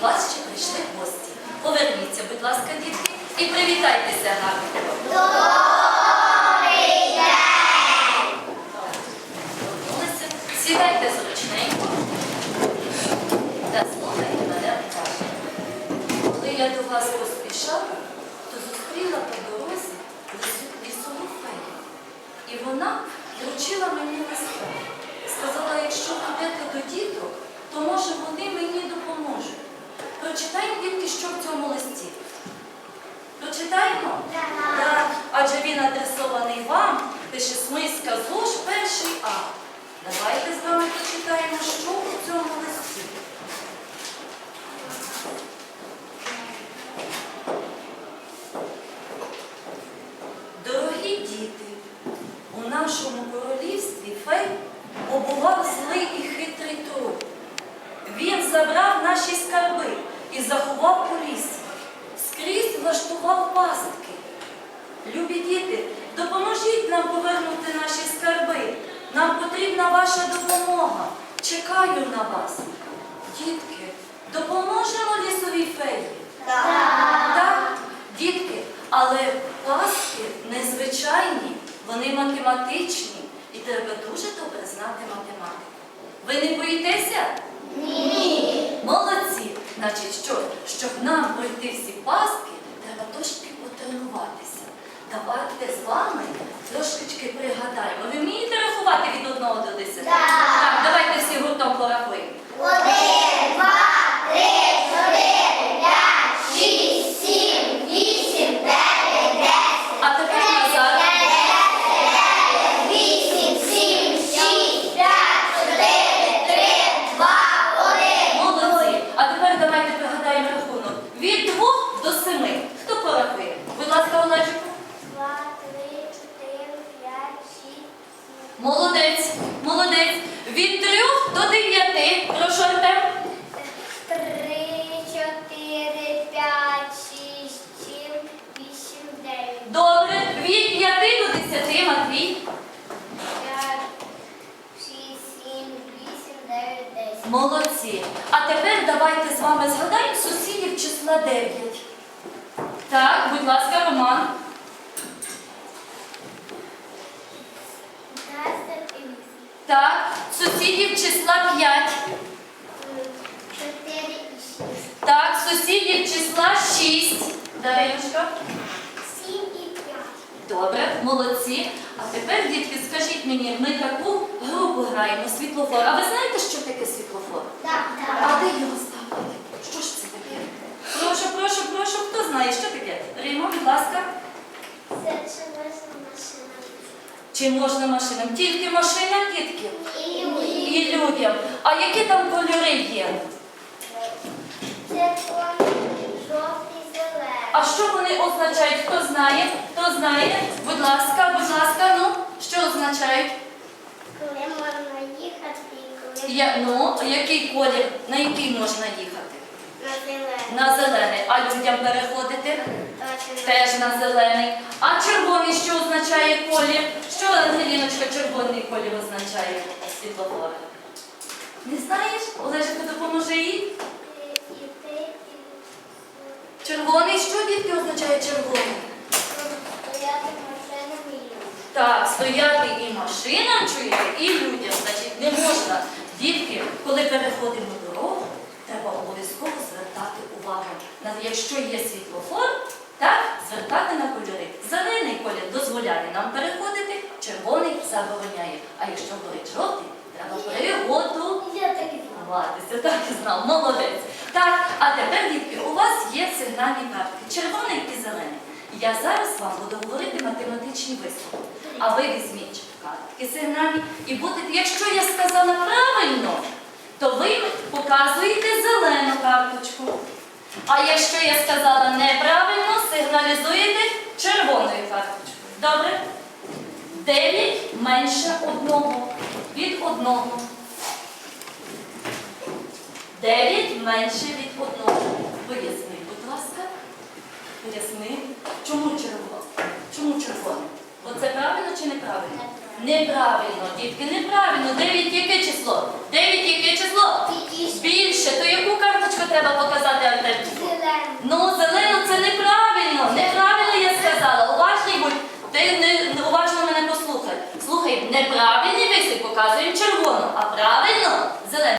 до вас ще прийшли гості. Поверніться, будь ласка, дітки, і привітайтеся гарно. Добрий день! Повернулися, сідайте зручненько та слухайте мене уважно. Коли я до вас поспішала, то зустріла по дорозі лісову фею. І вона вручила мені листа. Сказала, якщо ходити до діток, то може вони мені допоможуть. Прочитайте тільки, що в цьому листі. Прочитаємо? Так. Адже він адресований вам, пише смиска ЗОЖ, перший А. Давайте з вами прочитаємо, що у цьому листі. Дорогі діти, у нашому королівстві фей побував злий і хитрий труп. Він забрав наші скарби і заховав у лісі. Скрізь влаштував пастки. Любі діти, допоможіть нам повернути наші скарби. Нам потрібна ваша допомога. Чекаю на вас. Дітки, допоможемо лісовій феї? Так, дітки, але пастки незвичайні, вони математичні і треба дуже добре знати математику. Ви не боїтеся? Ні. Молодці. Значить, що? Щоб нам пройти всі пастки. Давайте з вами трошечки пригадаємо. Ви вмієте рахувати від 1 до 10? Так, давайте всі гуртом порахуємо. Один, два, три, чотири, п'ять, шість, сім, вісім, дев'ять, десять. А тепер назад. Вісім, сім, шість, п'ять, чотири, три, два, один. Молодці. А тепер давайте пригадаємо рахунок. Від 2 до 7. Хто порахує? Будь ласка, Олежику. Два, три, чотири, п'ять, шість, сім. Молодець, молодець. Від 3 до 9. Прошу, Артем. Три, чотири, п'ять, шість, сім, вісім, дев'ять. Добре. Від 5 до 10, Матвій. П'ять, шість, сім, вісім, дев'ять, десять. Молодці. А тепер давайте з вами згадаємо сусідів числа 9. Так, будь ласка, Роман. Так, сусідів числа 5. Чотири і шість. Так, сусідів числа 6. Дариночка. Сім і п'ять. Добре, молодці. А тепер, дітки, скажіть мені, ми таку гру граємо світлофор. А ви знаєте, що таке світлофор? Так, А де його? Що ж це таке? Прошу, прошу, прошу, хто знає, що таке? Римо, будь ласка. Це чи можна машина? Чи можна машинам? Тільки машинам, дітки? І І людям. А які там кольори є? Червоний, жовтий, зелений. А що вони означають? Хто знає? Хто знає? Будь ласка, будь ласка, ну, що означають? Коли можна їхати і коли Я, ну, який колір, на який можна їхати? На зелений. А людям переходити? Теж на зелений. А червоний що означає колір? Що, Ангеліночка, червоний колір означає світлофора? Не знаєш? Олежику допоможе їй? Червоний, що дітки означає червоний? Так, стояти і машинам чуєте, і людям. Значить, не можна. Дітки, коли переходимо дорогу, треба обов'язково звертати увагу. На якщо є світлофор, так, звертати на кольори. Зелений колір дозволяє нам переходити, червоний забороняє. А якщо горить жовтий, треба приготу. Я так і знав, молодець. Так, а тепер, дітки, у вас є сигнальні картки, червоний і зелений. Я зараз вам буду говорити математичні вислови. А ви візьміть картки сигнальні і будете, якщо я сказала правильно, то ви показуєте зелену карточку. А якщо я сказала неправильно, сигналізуєте червоною карточкою. Добре? Дев'ять менше одного. Від одного. Дев'ять менше від одного. Поясни, будь ласка. Поясни. Чому червоно? Чому червоне? Бо це правильно чи неправильно? Неправильно, дітки, неправильно. Дев'ять яке число? Дев'ять яке число? Більше. То яку карточку треба показати Артем? Зелену. Ну, зелену це неправильно. Неправильно я сказала. Уважний будь, ти не, уважно мене послухай. Слухай, неправильний висік показуємо червоно а правильно зелену.